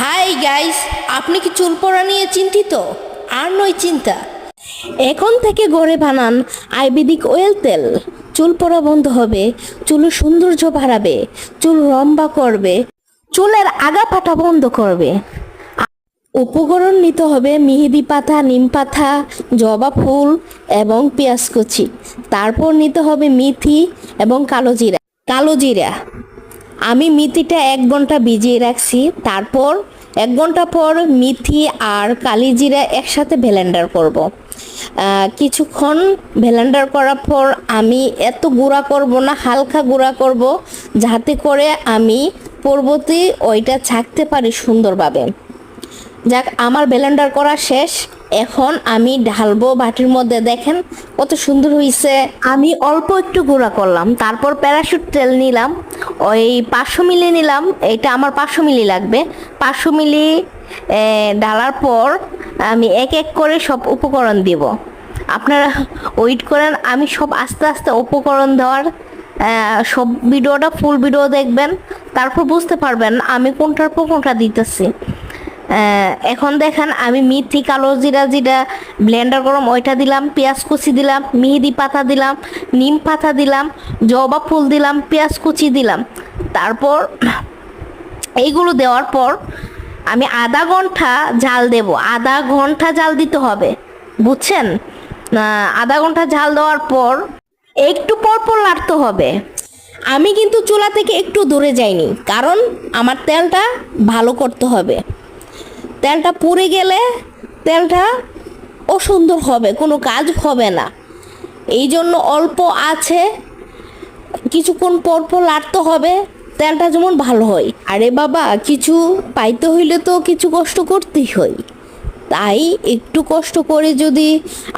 Hi guys, আপনি কি চুল পড়া নিয়ে চিন্তিত? আর নয় চিন্তা। এখন থেকে ঘরে বানান আয়ুর্বেদিক ওয়েল তেল। চুল পড়া বন্ধ হবে চুলের সৌন্দর্য বাড়াবে, চুল লম্বা করবে, চুলের আগা পাটা বন্ধ করবে। উপকরণ নিতে হবে মেহেদি পাতা, নিম পাতা, জবা ফুল এবং পেঁয়াজ কুচি। তারপর নিতে হবে মেথি এবং কালো জিরা। কালো জিরা। আমি মিথিটা এক ঘণ্টা ভিজিয়ে রাখছি, তারপর এক ঘণ্টা পর মিথি আর কালিজিরা একসাথে ব্লেন্ডার করব। কিছুক্ষণ ব্লেন্ডার করার পর আমি এত গুঁড়া করব না, হালকা গুঁড়া করব, যাতে করে আমি পরবর্তী ওইটা ছাকতে পারি সুন্দরভাবে যাক, আমার ব্লেন্ডার করা শেষ এখন আমি ঢালবো বাটির মধ্যে দেখেন কত সুন্দর হয়েছে আমি অল্প একটু গুঁড়া করলাম তারপর প্যারাশুট তেল নিলাম ওই পাঁচশো মিলি নিলাম এটা আমার পাঁচশো মিলি লাগবে। পাঁচশো মিলি এ, ঢালার পর আমি এক এক করে সব উপকরণ দিব। আপনারা ওয়েট করেন আমি সব আস্তে আস্তে উপকরণ দেওয়ার সব ভিডিওটা ফুল ভিডিও দেখবেন তারপর বুঝতে পারবেন আমি কোনটার পর কোনটা দিতেছি। এখন দেখেন আমি মিথি, কালো জিরা জিরা ব্লেন্ডার গরম, ওইটা দিলাম, পেঁয়াজ কুচি দিলাম মেহেদি পাতা দিলাম, নিম পাতা দিলাম, জবা ফুল দিলাম, পেঁয়াজ কুচি দিলাম। তারপর এইগুলো দেওয়ার পর আমি আধা ঘণ্টা জাল দেব। আধা ঘণ্টা জাল দিতে হবে, বুঝছেন? আধা ঘণ্টা জাল দেওয়ার পর একটু পর পর লাড়তে হবে। আমি কিন্তু চুলা থেকে একটু দূরে যাইনি, কারণ আমার তেলটা ভালো করতে হবে। তেলটা পুড়ে গেলে তেলটা অসুন্দর হবে, কোনো কাজ হবে না। এই জন্য অল্প আছে, কিছুক্ষণ পর পর লাড়তে হবে, তেলটা যেমন ভালো হয়। আরে বাবা, কিছু পাইতে হইলে তো কিছু কষ্ট করতেই হয়। তাই একটু কষ্ট করে যদি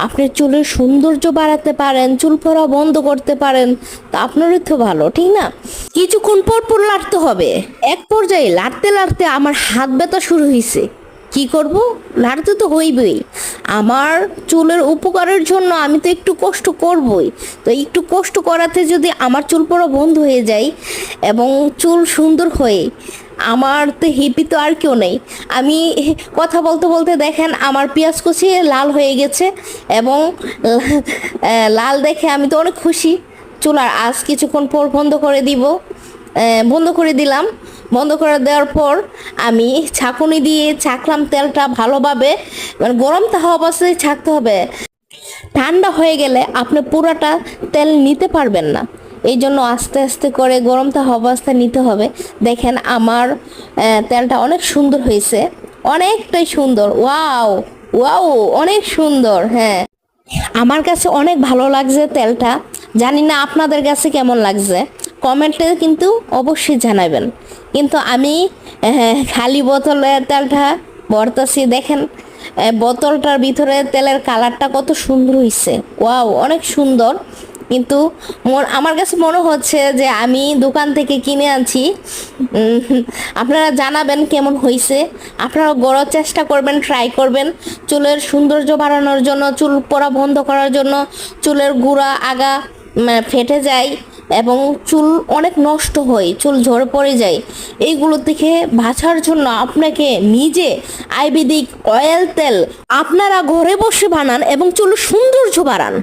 আপনি চুলের সৌন্দর্য বাড়াতে পারেন, চুল পড়া বন্ধ করতে পারেন, তা আপনারই তো ভালো, ঠিক না? কিছুক্ষণ পর পর লাড়তে হবে। এক পর্যায়ে লাড়তে লাড়তে আমার হাত ব্যথা শুরু হয়েছে কি করব? নাড়তে তো হইবেই। আমার চুলের উপকারের জন্য আমি তো একটু কষ্ট করবই। তো একটু কষ্ট করাতে যদি আমার চুল পড়া বন্ধ হয়ে যায় এবং চুল সুন্দর হয়ে, আমার তো হিপি তো আর কেউ নেই। আমি কথা বলতে বলতে দেখেন আমার পেঁয়াজ কুচি লাল হয়ে গেছে এবং লাল দেখে আমি তো অনেক খুশি। চুলার আজ কিছুক্ষণ পর বন্ধ করে দিব। বন্ধ করে দিলাম। বন্ধ করে দেওয়ার পর আমি ছাঁকুনি দিয়ে ছাকলাম তেলটা ভালোভাবে। মানে গরম থাকা অবস্থায় ছাকতে হবে। ঠান্ডা হয়ে গেলে আপনি পুরোটা তেল নিতে পারবেন না। এই জন্য আস্তে আস্তে করে গরম থাকা অবস্থায় নিতে হবে। দেখেন আমার তেলটা অনেক সুন্দর হয়েছে। অনেকটাই সুন্দর। ওয়াও ওয়াও, অনেক সুন্দর হ্যাঁ। আমার কাছে অনেক ভালো লাগছে তেলটা। জানি না আপনাদের কাছে কেমন লাগছে। কমেন্টে কিন্তু অবশ্যই জানাবেন। কিন্তু আমি খালি বোতলের তেলটা ভরতাছি, দেখেন বোতলটার ভিতরে তেলের কালারটা কত সুন্দর হয়েছে ওয়াও, অনেক সুন্দর। কিন্তু আমার কাছে মনে হচ্ছে যে আমি দোকান থেকে কিনে আনছি। আপনারা জানাবেন কেমন হয়েছে আপনারা গড়ার চেষ্টা করবেন ট্রাই করবেন। চুলের সৌন্দর্য বাড়ানোর জন্য, চুল পড়া বন্ধ করার জন্য চুলের গুঁড়া আগা ফেটে যায়। এবং চুল অনেক নষ্ট হয়, চুল ঝরে পড়ে যায়। এইগুলো থেকে বাঁচার জন্য আপনাকে নিজে আয়ুর্বেদিক অয়েল তেল আপনারা ঘরে বসে বানান এবং চুল সৌন্দর্য বাড়ান।